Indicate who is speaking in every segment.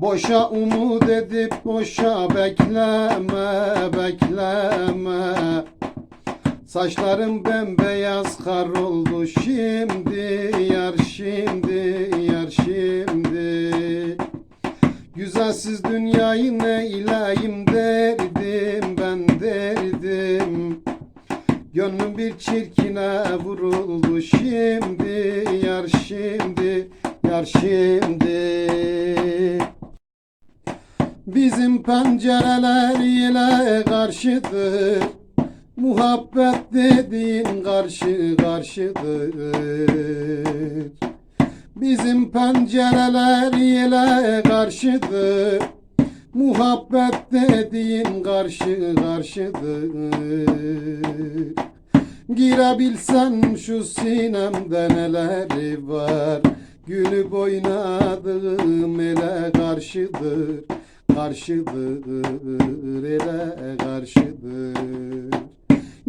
Speaker 1: Boşa umut edip boşa bekleme bekleme. Saçlarım bembeyaz kar oldu şimdi yar şimdi yar şimdi. Güzelsiz dünyayı ne ileyim derdim ben derdim. Gönlüm bir çirkine vuruldu şimdi yar şimdi yar şimdi Bizim pencereler ile karşıdır. Muhabbet dediğin karşı karşıdır. Bizim pencereler ile karşıdır. Muhabbet dediğin karşı karşıdır. Girebilsen şu sinemde neler var? Gülüp oynadığım ele karşıdır Karşıdır ele karşıdır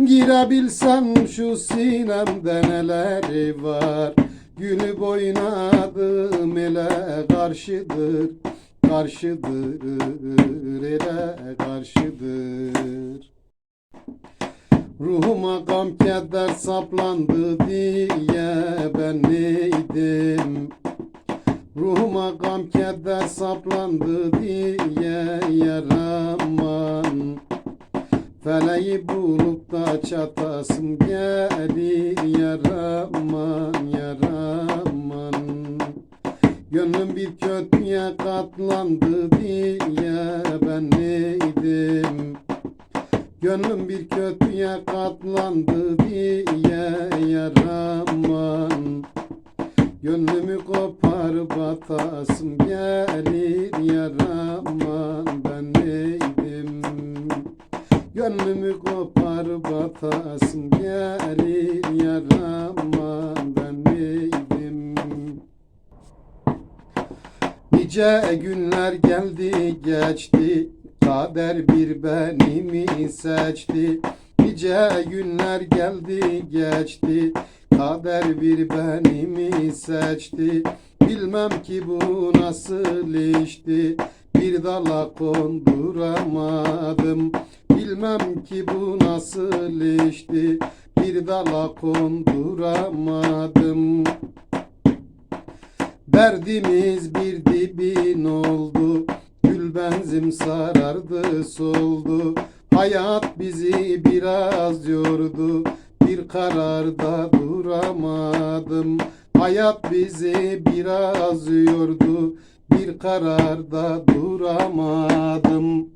Speaker 1: Girebilsem şu sinemde neler var? Gülüp oynadığım ele karşıdır Karşıdır ele karşıdır Ruhuma gam keder saplandı diye ben neydim? Ruhuma gam keder saplandı diye yaraman. Feleği bulup da çatasım gelir yaraman yaraman. Gönlüm bir kötüye katlandı diye ben neydim? Gönlüm bir kötüye katlandı diye yaraman. Gönlümü koparıp atasım gelir yaraman koparıp atasım gelir yaraman ben neydim? Nice günler geldi geçti Kader bir beni mi seçti. Nice günler geldi geçti Kader bir beni mi seçti. Bilmem ki bu nasıl işti Bir dala konduramadım. Bilmem ki bu nasıl işti. Bir dala konduramadım. Derdimiz bir dibin oldu. Gül benzim sarardı soldu. Hayat bizi biraz yordu. Bir kararda duramadım. Hayat bizi biraz yordu Bir kararda duramadım